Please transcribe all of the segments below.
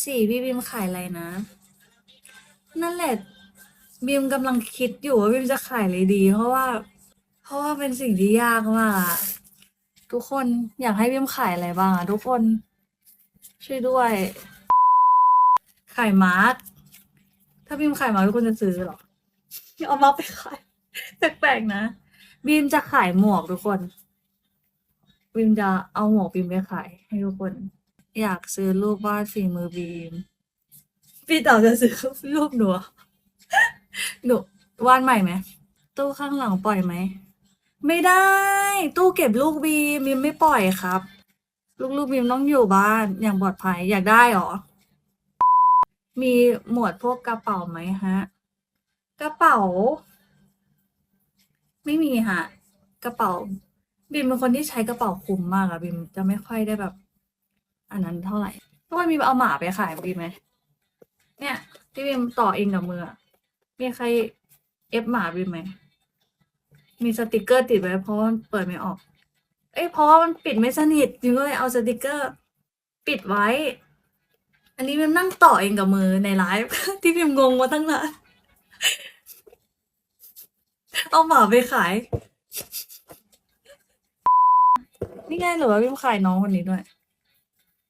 สีพี่บิมขายอะไรนะ นั่นแหละบิมกำลังคิดอยู่ว่าบิมจะขายอะไรดี เพราะว่า เพราะว่าเป็นสิ่งที่ยากมากอะทุกคนอยากให้บิมขายอะไรบ้างอะทุกคน ช่วยด้วย ขายมาร์กถ้าบิมขายมาร์กทุกคนจะซื้อหรอเอามาไปขายแปลกๆนะบิมจะขายหมวกทุกคนบิมจะเอาหมวกบิมไปขายให้ทุกคน อยากซื้อรูปวาดฝีมือบีม พี่เต๋อจะซื้อรูปหนูเหรอหนูวาดใหม่ไหม ตู้ข้างหลังปล่อยไหม ไม่ได้ ตู้เก็บลูกบีมบีมไม่ปล่อยครับ ลูกลูกบีมต้องอยู่บ้านอย่างปลอดภัยอยากได้เหรอ มีหมวดพวกกระเป๋าไหมฮะ กระเป๋า ไม่มีฮะ กระเป๋า บิมเป็นคนที่ใช้กระเป๋าคลุมมากอะบิมจะไม่ค่อยได้แบบ อันนั้นเท่าไหร่ทุกคนมีเอาหมาไปขายบิมไหมเนี่ยที่บิมต่อเองกับมือมีใครเอฟหมาบิมไหมมีสติกเกอร์ติดไว้เพราะมันเปิดไม่ออก เอ้ยเพราะว่ามันปิดไม่สนิทบิมก็เลยเอาสติกเกอร์ ปิดไว้ อันนี้บิมนั่งต่อเองกับมือในไลฟ์ที่บิมงงมาตั้งนานเอาหมาไปขาย นี่ไงหรือว่าบิมขายน้องคนนี้ด้วย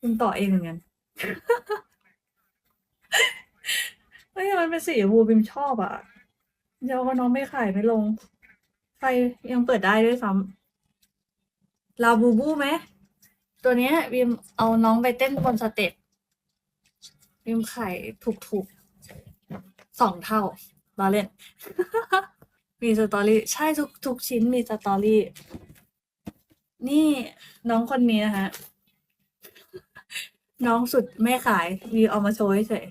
บิมต่อเองเหมือนกันเฮ้ยมันเป็นสีชมพูบิมชอบอะ เดี๋ยวก็น้องไม่ขายไม่ลง ไฟยังเปิดได้ด้วยซ้ำลาบูบูไหม ตัวเนี้ยบิมเอาน้องไปเต้นบนสเต็ปบิมขายถูกๆสองเท่าเราเล่น มีสตอรี่ ใช่ทุกทุกชิ้นมีสตอรี่ นี่น้องคนนี้นะคะ น้องสุดไม่ขายบีเอามาโชว์เฉย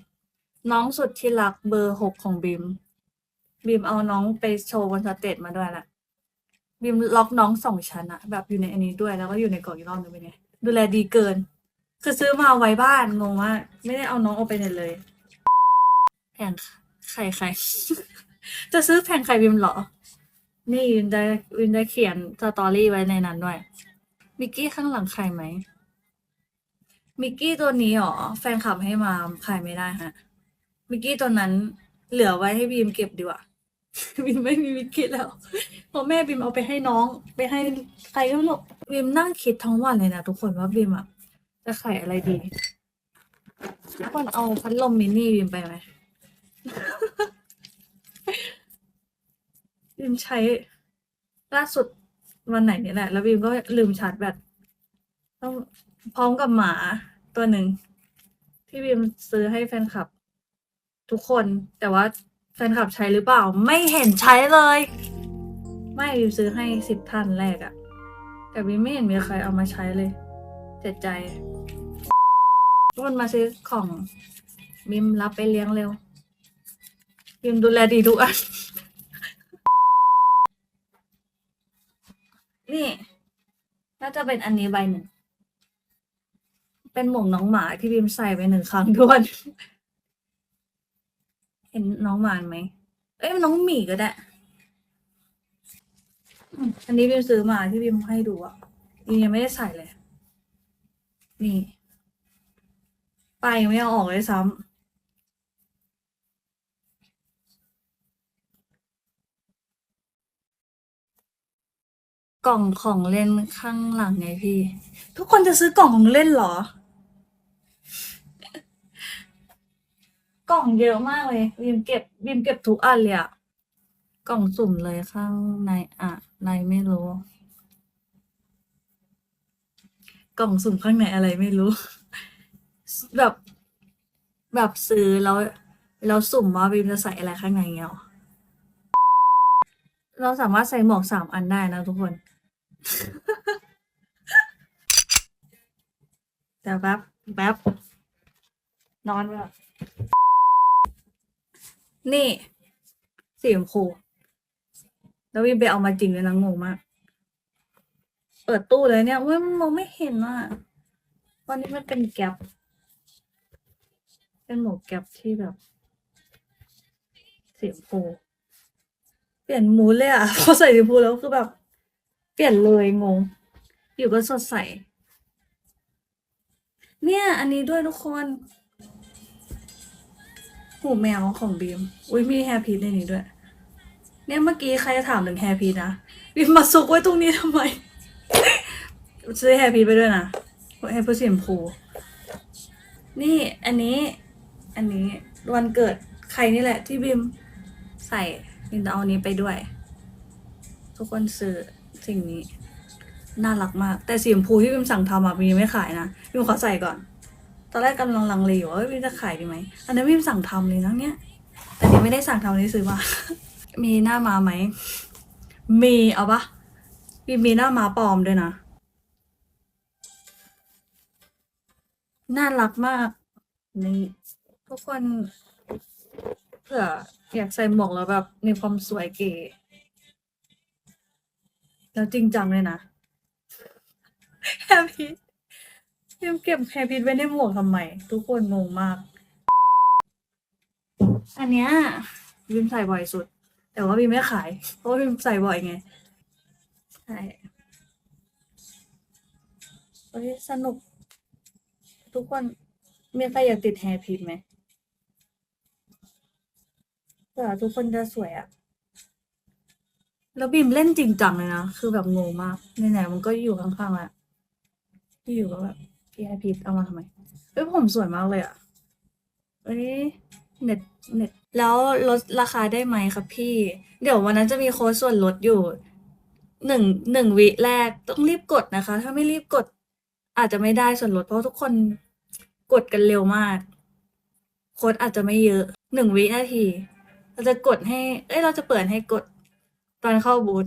น้องสุดที่รักเบอร์หกของบีมบีมเอาน้องไปโชว์บนสเตจมาด้วยแหละบีมล็อกน้องสองชั้นอะแบบอยู่ในอันนี้ด้วยแล้วก็อยู่ในกล่องอีกรอบนึงเป็นไงดูแลดีเกิน คือซื้อมาไว้บ้านงงมาไม่ได้เอาน้องออกไปไหนเลยแผงไข่ไข่จะซื้อแผงไข่บีมเหรอ นี่วินได้วินได้เขียนสตอรี่ไว้ในนั้นด้วยมิกกี้ข้างหลังขายไหม มิกกี้ตัวนี้หรอ แฟนคลับให้มาขายไม่ได้ฮะ มิกกี้ตัวนั้นเหลือไว้ให้บีมเก็บดีกว่า บีมไม่มีมิกกี้แล้วเพราะแม่บีมเอาไปให้น้อง ไปให้ใครก็ไม่รู้บีมนั่งคิดทั้งวันเลยนะทุกคนว่าบีมอะจะขายอะไรดีทุกคนเอาพัดลมมินนี่บีมไปไหมบีมใช้ล่าสุดวันไหนนี่แหละ แล้วบีมก็ลืมชาร์จแบตต้องพร้อมกับหมา ตัวหนึ่งที่บีมซื้อให้แฟนคลับ ทุกคนแต่ว่าแฟนคลับใช้หรือเปล่า ไม่เห็นใช้เลย ไม่บีมซื้อให้สิบท่านแรกอะแต่บีมไม่เห็นมีใครเอามาใช้เลยเจ็บใจทุกคนมาซื้อของบีมรับไปเลี้ยงเร็วบีมดูแลดีทุกอันนี่น่าจะเป็นอันนี้ใบหนึ่ง เป็นหมวกน้องหมาที่บิมใส่ไปหนึ่งครั้งด้วนเห็นน้องหมาไหม เอ้ยน้องหมีก็ได้ อันนี้บิมซื้อมาที่บิมให้ดูอะยังไม่ได้ใส่เลย นี่ ไปยังไม่เอาออกเลยซ้ำกล่องของเล่นข้างหลังไงพี่ ทุกคนจะซื้อกล่องของเล่นเหรอ กล่องเยอะมากเลยบีมเก็บบีมเก็บทุกอันเลยอะกล่องสุ่มเลยข้างในอะในไม่รู้ กล่องสุ่มข้างในอะไรไม่รู้ แบบแบบซื้อแล้วแล้วสุ่มว่าบีมจะใส่อะไรข้างในเงี้ยหรอเราสามารถใส่หมวกสามอันได้นะทุกคน แต่แป๊บแป๊บนอนแบบ นี่ สีชมพูแล้ววินไปเอามาจริงเลยนะงงมาก เปิดตู้เลยเนี่ยเว้ยมันมองไม่เห็นอะวันนี้มันเป็นแก๊ปเป็นหมวกแก๊ปที่แบบสีชมพูเปลี่ยนมูดเลยอะพอใส่สีชมพูแล้วคือแบบ เปลี่ยนเลยงง อยู่ก็สดใส เนี่ย อันนี้ด้วยทุกคน หูแมวของบีม อุ้ยมีแฮร์พีทในนี้ด้วย เนี่ยเมื่อกี้ใครจะถามถึงแฮร์พีทนะบีมมาซุกไว้ตรงนี้ทำไม ซื้อแฮร์พีทไปด้วยนะให้ผู้สีชมพูนี่อันนี้ อันนี้วันเกิดใครนี่แหละ ที่บีมใส่บีมจะเอาอันนี้ไปด้วย ทุกคนซื้อสิ่งนี้ น่ารักมาก แต่สีชมพูที่บีมสั่งทำอะบีมไม่ขายนะบีมขอใส่ก่อน ตอนแรกกำลังลังเลอยู่ว่าเอ้ยบีมจะขายดีไหมอันนี้นบีมสั่งทำเลยนะเนี่ยแต่นี่ไม่ได้สั่งทำนี่ซื้อมา มีหน้ามาไหม มีเอาปะบีมมีหน้ามาปลอมด้วยนะ น่ารักมากนี่ทุกคนเผื่ออยากใส่หมวกแล้วแบบมีความสวยเก๋แล้วจริงจังเลยนะแฮปปี้ ยังเก็บแฮปปี้ไว้ในหมวกทำไม ทุกคนงงมาก อันเนี้ยบิมใส่บ่อยสุด แต่ว่าบิมไม่ขาย เพราะว่าบิมใส่บ่อยไง ใช่โอ้ยสนุก ทุกคนมีใครอยากติดแฮร์พินไหมเผื่อทุกคนจะสวยอะแล้วบีมเล่นจริงจังเลยนะ คือแบบงงมากไหนๆมันก็อยู่ข้างๆแล้วอยู่ก็แบบ พี่แฮร์พินเอามาทำไมเอ้ยผมสวยมากเลยอะเอ้ยเน็ตเน็ตแล้วลดราคาได้ไหมครับพี่ เดี๋ยววันนั้นจะมีโค้ดส่วนลดอยู่หนึ่งหนึ่งวิแรกต้องรีบกดนะคะ ถ้าไม่รีบกด อาจจะไม่ได้ส่วนลดเพราะทุกคนกดกันเร็วมาก โค้ดอาจจะไม่เยอะหนึ่งวินาที เราจะกดให้ เอ้ยเราจะเปิดให้กดตอนเข้าบูธ